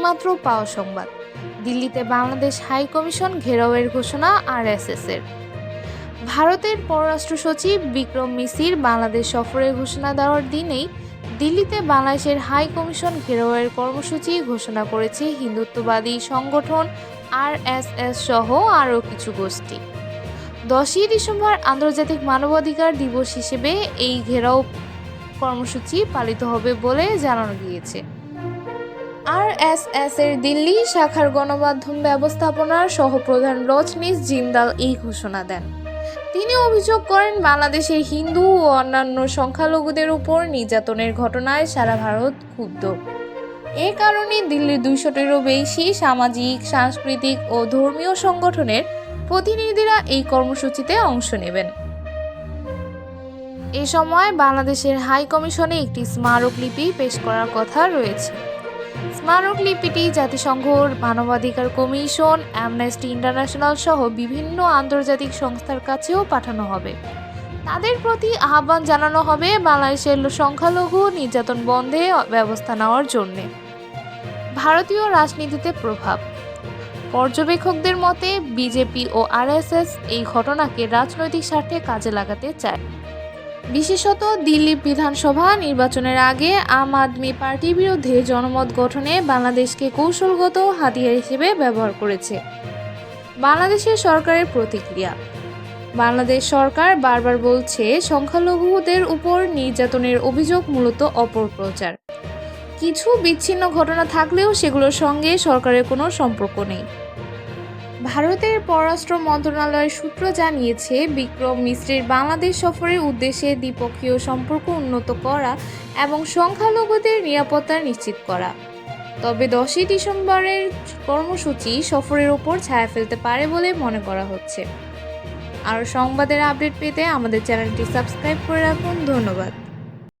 সবেমাত্র পাওয়া সংবাদ। দিল্লিতে বাংলাদেশ হাই কমিশন ঘেরাওয়ের ঘোষণা আর এর ভারতের পররাষ্ট্র সচিব বিক্রম মিসির বাংলাদেশ সফরের ঘোষণা দেওয়ার দিনেই দিল্লিতে বাংলাদেশের হাই কমিশন ঘেরাওয়ের কর্মসূচি ঘোষণা করেছে হিন্দুত্ববাদী সংগঠন আরএসএস সহ আরও কিছু গোষ্ঠী। দশই ডিসেম্বর আন্তর্জাতিক মানবাধিকার দিবস হিসেবে এই ঘেরাও কর্মসূচি পালিত হবে বলে জানানো গিয়েছে। আরএসএস এর দিল্লি শাখার গণমাধ্যম ব্যবস্থাপনার সহপ্রধান রজনীশ জিন্দাল এই ঘোষণা দেন। তিনি অভিযোগ করেন, বাংলাদেশের হিন্দু ও অন্যান্য সংখ্যালঘুদের উপর নির্যাতনের ঘটনায় সারা ভারত ক্ষুব্ধ। এ কারণে দিল্লির দুইশোটিরও বেশি সামাজিক, সাংস্কৃতিক ও ধর্মীয় সংগঠনের প্রতিনিধিরা এই কর্মসূচিতে অংশ নেবেন। এ সময় বাংলাদেশের হাই কমিশনে একটি স্মারকলিপি পেশ করার কথা রয়েছে। স্মারকলিপিটি জাতিসংঘর মানবাধিকার কমিশন অ্যামনেস্টি ইন্টারন্যাশনাল সহ বিভিন্ন আন্তর্জাতিক সংস্থার কাছেও পাঠানো হবে। তাদের প্রতি আহ্বান জানানো হবে বাংলাদেশের সংখ্যালঘু নির্যাতন বন্ধে ব্যবস্থা নেওয়ার জন্যে। ভারতীয় রাজনীতিতে প্রভাব। পর্যবেক্ষকদের মতে, বিজেপি ও আরএসএস এই ঘটনাকে রাজনৈতিক স্বার্থে কাজে লাগাতে চায়। বিশেষত দিল্লি বিধানসভা নির্বাচনের আগে আম আদমি পার্টির বিরুদ্ধে জনমত গঠনে বাংলাদেশকে কৌশলগত হাতিয়ার হিসেবে ব্যবহার করেছে। বাংলাদেশের সরকারের প্রতিক্রিয়া। বাংলাদেশ সরকার বারবার বলছে, সংখ্যালঘুদের উপর নির্যাতনের অভিযোগ মূলত অপপ্রচার কিছু বিচ্ছিন্ন ঘটনা থাকলেও সেগুলোর সঙ্গে সরকারের কোনো সম্পর্ক নেই। ভারতের পররাষ্ট্র মন্ত্রণালয়ের সূত্র জানিয়েছে, বিক্রম মিশ্রের বাংলাদেশ সফরের উদ্দেশ্যে দ্বিপক্ষীয় সম্পর্ক উন্নত করা এবং সংখ্যালঘুদের নিরাপত্তা নিশ্চিত করা। তবে দশই ডিসেম্বরের কর্মসূচি সফরের ওপর ছায়া ফেলতে পারে বলে মনে করা হচ্ছে। আর সংবাদের আপডেট পেতে আমাদের চ্যানেলটি সাবস্ক্রাইব করে রাখুন। ধন্যবাদ।